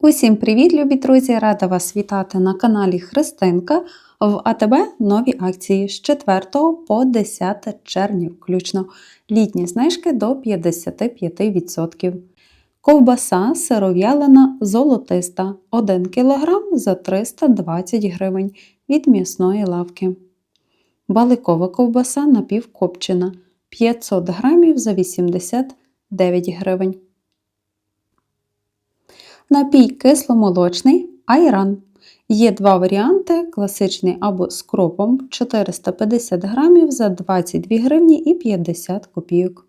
Усім привіт, любі друзі! Рада вас вітати на каналі Христинка. В АТБ нові акції з 4 по 10 червня включно. Літні знижки до 55%. Ковбаса сиров'ялина золотиста 1 кг за 320 гривень від м'ясної лавки. Баликова ковбаса напівкопчена 500 грамів за 89 гривень. Напій кисломолочний айран. Є два варіанти: класичний або з кропом 450 грамів за 22 гривні і 50 копійок.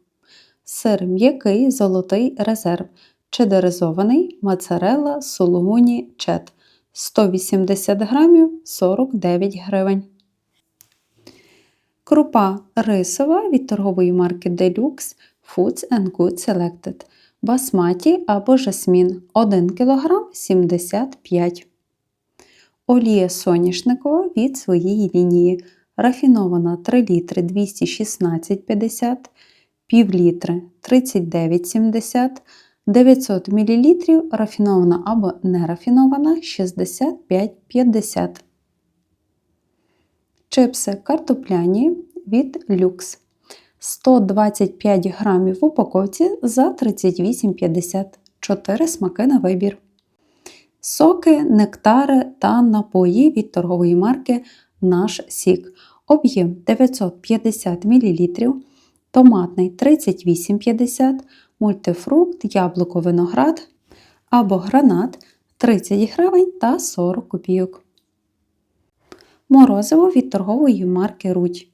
Сир м'який золотий резерв. Чедеризований моцарелла сулугуні чет 180 грамів 49 гривень. Крупа рисова від торгової марки Deluxe Foods and Good Selected. Басматі або жасмін 1 кг 75 Олія соняшникова від своєї лінії. Рафінована 3 літри 216,50, пів літри 39,70, 900 мл рафінована або нерафінована 65,50. Чипси картопляні від люкс 125 грамів в упаковці за 38,50 4 смаки на вибір. Соки, нектари та напої від торгової марки Наш Сік. Об'єм 950 мл, томатний 38,50 мультифрукт, яблуко виноград або гранат 30 гривень та 40 копійок. Морозиво від торгової марки Рудь.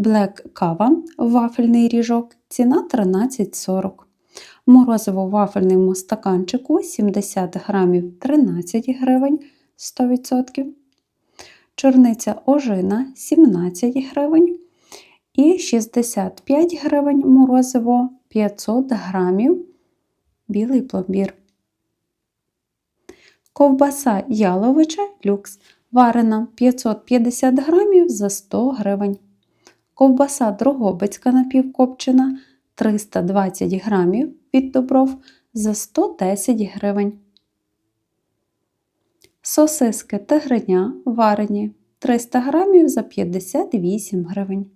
Black кава, вафельний ріжок, ціна 13,40. Морозиво в вафельному стаканчику 70 грамів 13 гривень 100%. Чорниця ожина 17 гривень. І 65 гривень морозиво 500 грамів білий пломбір. Ковбаса яловича люкс варена 550 грамів за 100 гривень. Ковбаса Дрогобицька напівкопчена 320 грамів від добров за 110 гривень. Сосиски тигриня варені 300 грамів за 58 гривень.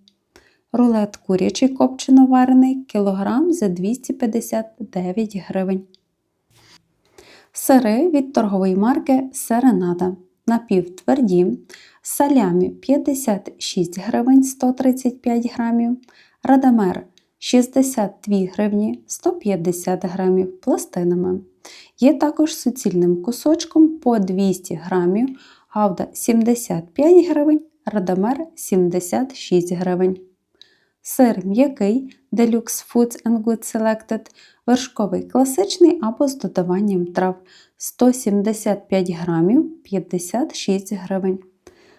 Рулет курячий копчено варений кілограм за 259 гривень. Сири від торгової марки Серенада напівтверді, салямі 56 гривень 135 грамів, радамер 62 гривні 150 грамів пластинами. Є також суцільним кусочком по 200 грамів, гавда 75 гривень, радамер 76 гривень. Сир м'який Deluxe Foods and Good Selected, вершковий класичний або з додаванням трав 175 грамів 56 гривень.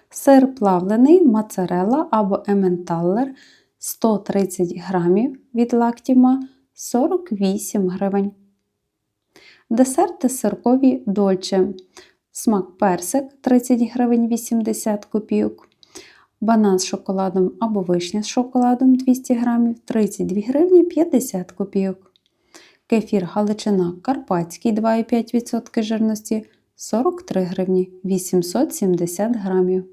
Сир плавлений моцарелла або ементаллер 130 грамів від лактіма 48 гривень. Десерти сиркові дольче. Смак персик 30 гривень 80 копійок. Банан з шоколадом або вишня з шоколадом 200 грамів 32 гривні 50 копійок. Кефір Галичина Карпатський 2,5% жирності 43 гривні 870 грамів.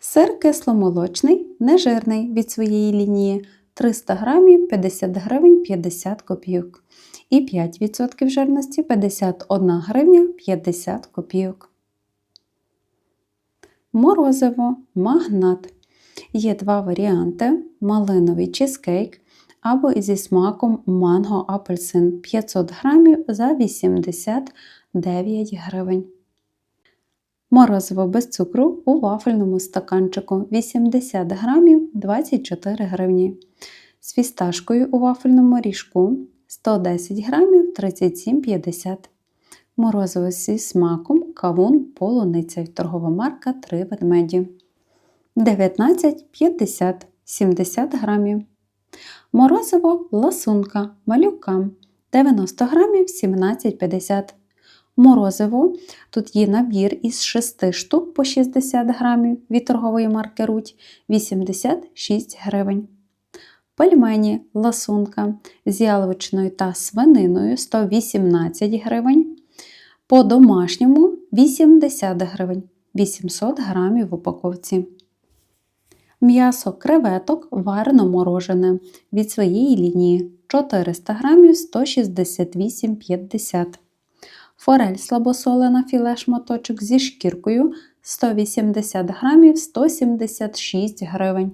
Сир кисломолочний, нежирний від своєї лінії 300 грамів 50 гривень 50 копійок. І 5% жирності 51 гривня 50 копійок. Морозиво магнат. Є два варіанти: малиновий чизкейк або зі смаком манго апельсин 500 грамів за 89 гривень. Морозиво без цукру у вафельному стаканчику 80 грамів 24 гривні. З фісташкою у вафельному ріжку 110 грамів 37,50 Морозиво зі смаком кавун полуниця торгова марка 3 ведмеді. 19,50 70 грамів. Морозиво ласунка малюкам 90 грамів 17,50 Морозиво. Тут є набір із 6 штук по 60 грамів від торгової марки Руть 86 гривень. Пельмені ласунка з яловичною та свининою 118 гривень. По домашньому 80 гривень, 800 грамів в упаковці. М'ясо креветок варено морожене від своєї лінії 400 грамів 168,50 Форель слабосолена філе шматочок зі шкіркою 180 грамів 176 гривень.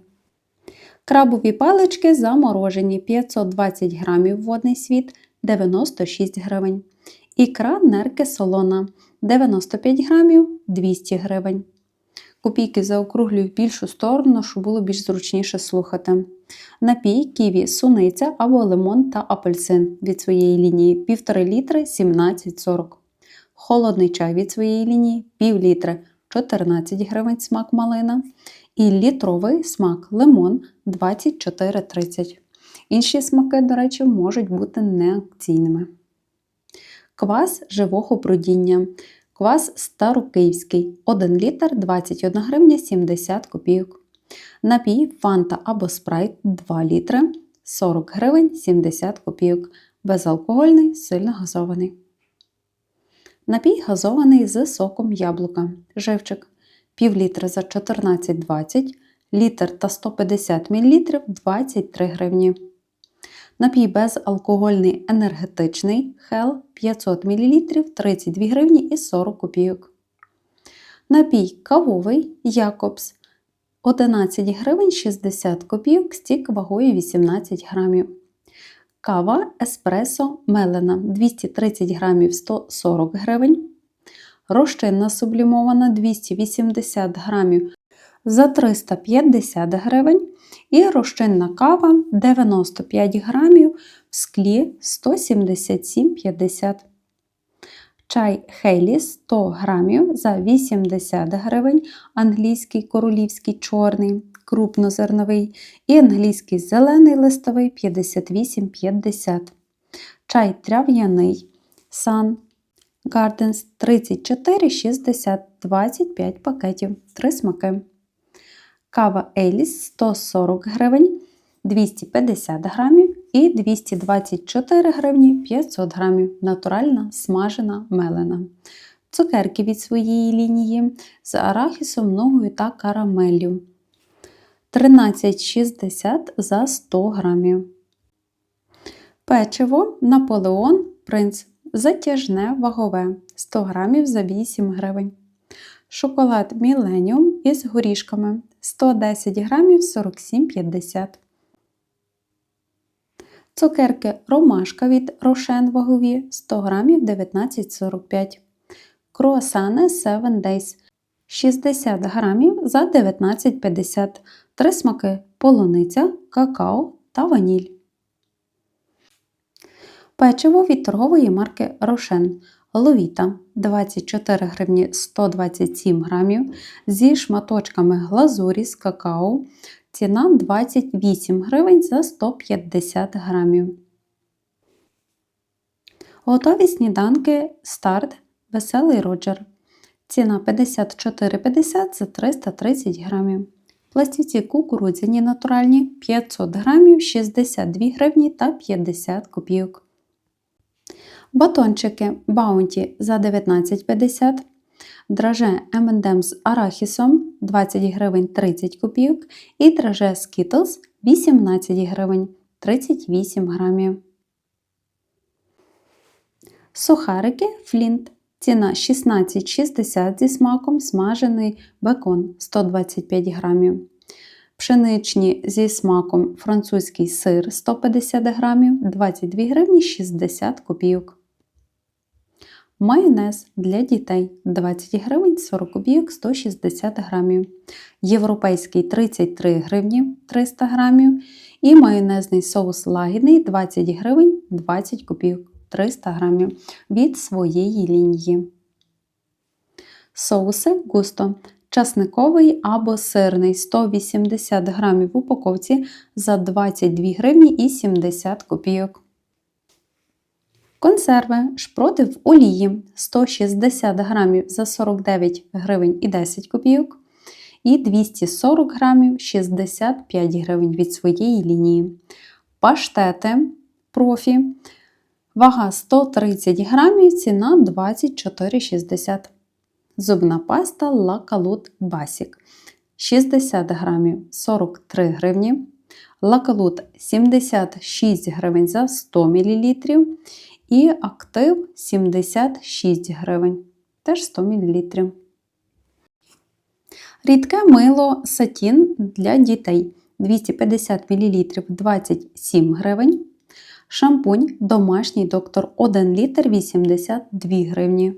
Крабові палички заморожені 520 грамів водний світ 96 гривень. Ікра нерки солона 95 грамів 200 гривень. Копійки заокруглюю в більшу сторону, щоб було більш зручніше слухати. Напій ківі, суниця або лимон та апельсин від своєї лінії 1,5 літри 17,40. Холодний чай від своєї лінії пів літри 14 гривень смак малина. І літровий смак лимон 24,30. Інші смаки, до речі, можуть бути неакційними. Квас живого бродіння. Квас старокиївський 1 літр 21 гривня 70 копійок. Напій фанта або спрайт 2 літри 40 гривень 70 копійок. Безалкогольний, сильно газований. Напій газований з соком яблука. Живчик пів літра за 14,20, літр та 150 мл 23 гривні. Напій безалкогольний енергетичний Hell 500 мл 32 гривні і 40 копійок. Напій кавовий Якобс 11 гривень 60 копійок, стік вагою 18 грамів. Кава Еспресо Мелена 230 грамів 140 гривень. Розчинна сублімована 280 грамів за 350 гривень. І розчинна кава 95 грамів в склі 177,50. Чай Хейлі 100 грамів за 80 гривень, англійський королівський чорний, крупнозерновий і англійський зелений листовий 58,50. Чай трав'яний Sun Gardens 34,60 25 пакетів, 3 смаки. Кава Еліс 140 гривень, 250 грамів і 224 гривні 500 грамів. Натуральна смажена мелена. Цукерки від своєї лінії з арахісом, ногою та карамеллю. 13,60 за 100 грамів. Печиво Наполеон Принц затяжне вагове 100 грамів за 8 гривень. Шоколад Millennium із горішками 110 грамів 47,50. Цукерки ромашка від рошен вагові 100 грамів 19,45. Круасани 7 Days 60 грамів за 19,50. Три смаки полуниця, какао та ваніль. Печиво від торгової марки Рошен. Ловіта 24 гривні 127 грамів зі шматочками глазурі з какао. Ціна 28 гривень за 150 грамів. Готові сніданки старт Веселий Роджер. Ціна 54,50 за 330 грамів. Пластівці кукурудзяні натуральні 500 грамів 62 гривні та 50 копійок. Батончики Bounty за 19,50 Драже M&M з арахісом 20 гривень 30 копійок і драже Skittles 18 гривень 38 грамів. Сухарики Флінт. Ціна 16,60 зі смаком смажений бекон 125 грамів. Пшеничні зі смаком французький сир 150 грамів 22 гривні 60 копійок. Майонез для дітей 20 гривень 40 копійок 160 грамів. Європейський 33 гривні 300 грамів. І майонезний соус лагідний 20 гривень 20 копійок 300 грамів від своєї лінії. Соуси густо. Часниковий або сирний 180 грамів в упаковці за 22 гривні і 70 копійок. Консерви шпроти в олії 160 грамів за 49 гривень і 10 копійок. І 240 грамів 65 гривень від своєї лінії. Паштети профі Вага 130 грамів, ціна 24,60. Зубна паста Лакалут Басік 60 грамів 43 гривні. Лакалут 76 гривень за 100 мл. І актив 76 гривень, теж 100 мл. Рідке мило сатін для дітей 250 мл 27 гривень. Шампунь домашній доктор 1 літр 82 гривні.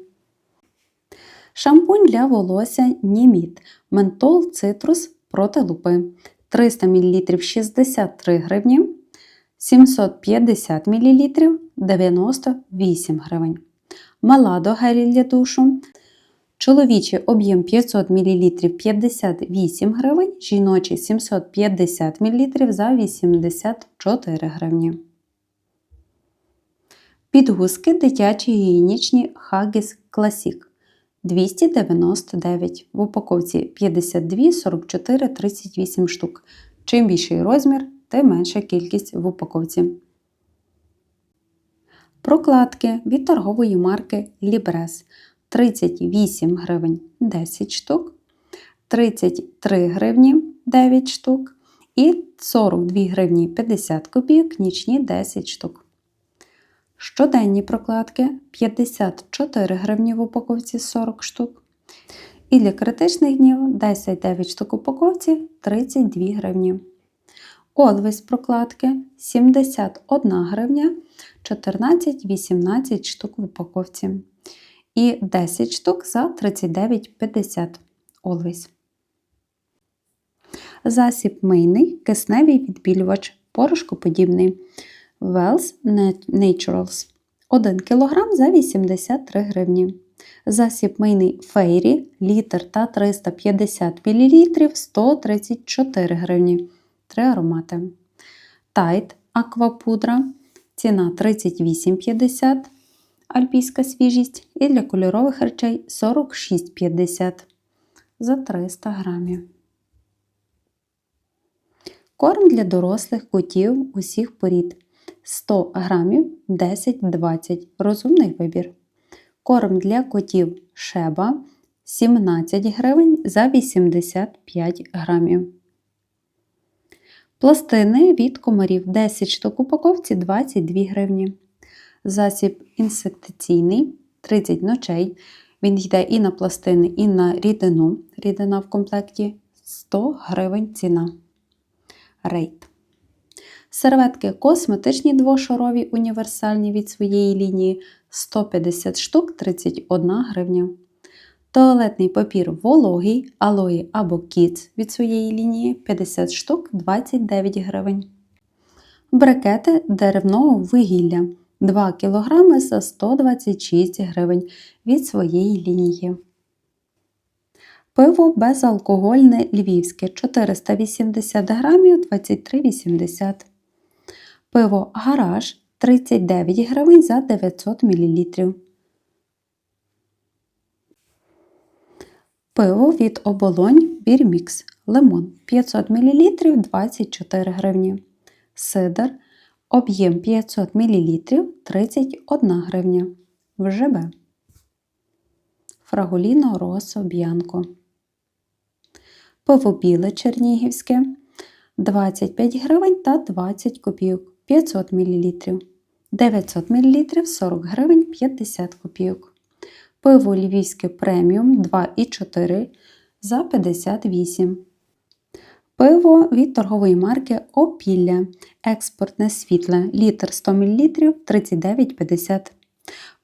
Шампунь для волосся Німіт. Ментол цитрус проти лупи 300 мл 63 гривні. 750 мл 98 гривень. Маладо гелі для душу. Чоловічий об'єм 500 мл 58 гривень, жіночий 750 мл за 84 гривні. Підгузки дитячі гігієнічні Haggis Classic 299 в упаковці 52, 44, 38 штук. Чим більший розмір, тим менша кількість в упаковці. Прокладки від торгової марки Libres 38 гривень 10 штук, 33 гривні 9 штук і 42 гривні 50 копійок нічні 10 штук. Щоденні прокладки 54 гривні в упаковці 40 штук. І для критичних днів 10-9 штук упаковці 32 гривні. Always прокладки 71 гривня 14-18 штук в упаковці. І 10 штук за 39,50 Always. Засіб мийний, кисневий відбілювач, порошкоподібний. Wells Naturals 1 кг за 83 гривні. Засіб мийний фейрі літр та 350 мл 134 гривні. 3 аромати. Тайт аквапудра. Ціна 38,50 альпійська свіжість. І для кольорових речей 46,50 за 300 грамів. Корм для дорослих котів усіх порід. 100 грамів 10-20 розумний вибір. Корм для котів шеба 17 гривень за 85 грамів. Пластини від комарів 10 штук упаковці 22 гривні. Засіб інсектиційний 30 ночей. Він йде і на пластини, і на рідину. Рідина в комплекті 100 гривень ціна. Рейд. Серветки косметичні двошарові універсальні від своєї лінії 150 штук 31 гривня. Туалетний папір вологий, алої або кіц від своєї лінії 50 штук 29 гривень. Брикети деревного вугілля 2 кг за 126 гривень від своєї лінії. Пиво безалкогольне львівське 480 грамів 23,80 Пиво гараж 39 гривень за 900 мл. Пиво від оболонь Бірмікс Лимон 500 мл 24 гривні. Сидр об'єм 500 мл 31 гривня. ВЖБ. Фраголіно Росо Б'янко. Пиво біле чернігівське 25 гривень та 20 копійок. 500 мл, 900 мл 40 гривень 50 копійок. Пиво львівське преміум 2,4 за 58. Пиво від торгової марки Опілля. Експортне світле літр 100 мл 39,50.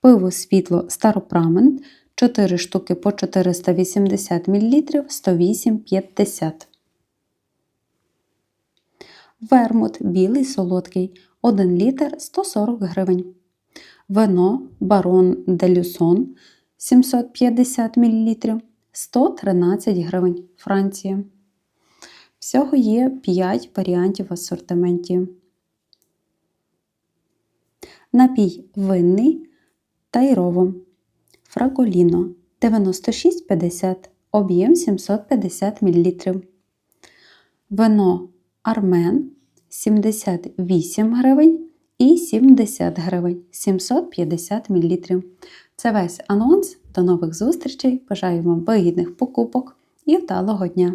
Пиво світло Старопрамен 4 штуки по 480 мл 108,50. Вермут білий солодкий 1 літр 140 гривень. Вино Барон Делюсон 750 мл 113 гривень. Франція. Всього є 5 варіантів в асортименті. Напій винний Тайрово. Фраголіно 96,50 об'єм 750 мл. Вино Армен 78 гривень і 70 гривень 750 мл. Це весь анонс. До нових зустрічей. Бажаю вам вигідних покупок і вдалого дня!